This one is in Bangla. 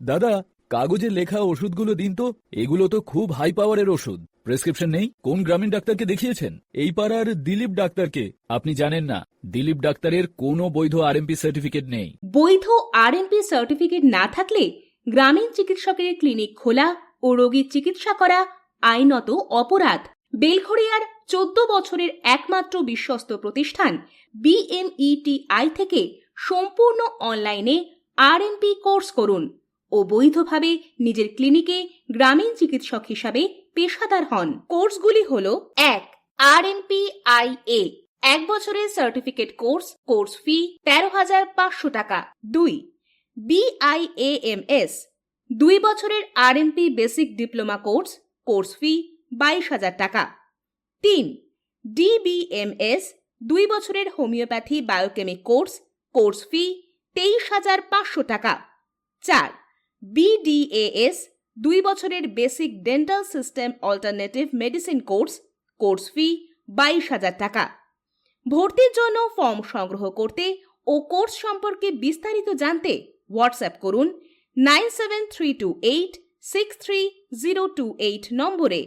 দাদা কাগজে লেখা ওষুধগুলো দিন তো। এগুলো তো খুব হাই পাওয়ারের ওষুধ। প্রেসক্রিপশন নেই? কোন গ্রামীণ ডাক্তারকে দেখিয়েছেন? এই পাড়ার দিলীপ ডাক্তারকে। আপনি জানেন না, দিলীপ ডাক্তারের কোনো বৈধ আরএমপি সার্টিফিকেট নেই। বৈধ আরএনপি সার্টিফিকেট না থাকলে গ্রামীণ চিকিৎসকের ক্লিনিক খোলা ও রোগীর চিকিৎসা করা আইনত অপরাধ। বেলঘড়িয়ার চোদ্দ বছরের একমাত্র বিশ্বস্ত প্রতিষ্ঠান বিএমইটিআই থেকে সম্পূর্ণ অনলাইনে আরএনপি কোর্স করুন। ও বৈধভাবে নিজের ক্লিনিকে গ্রামীণ চিকিৎসক হিসাবে পেশাদার হন। কোর্সগুলি হল এক, আর আরএনপিআইএ এক বছরের সার্টিফিকেট কোর্স কোর্স ফি তেরো হাজার পাঁচশো টাকা। দুই বিআইএএমএস দুই বছরের RMP basic diploma course course fee বাইশ হাজার টাকা। তিন ডিবিএমএস দুই বছরের homeopathy biochemic course course fee তেইশ হাজার পাঁচশো টাকা। চার বিডিএএস দুই বছরের basic dental system alternative medicine course course fee বাইশ হাজার টাকা। ভর্তির জন্য ফর্ম সংগ্রহ করতে ও কোর্স সম্পর্কে বিস্তারিত জানতে হোয়াটসঅ্যাপ করুন nine seven three two eight six three zero two eight নম্বরে।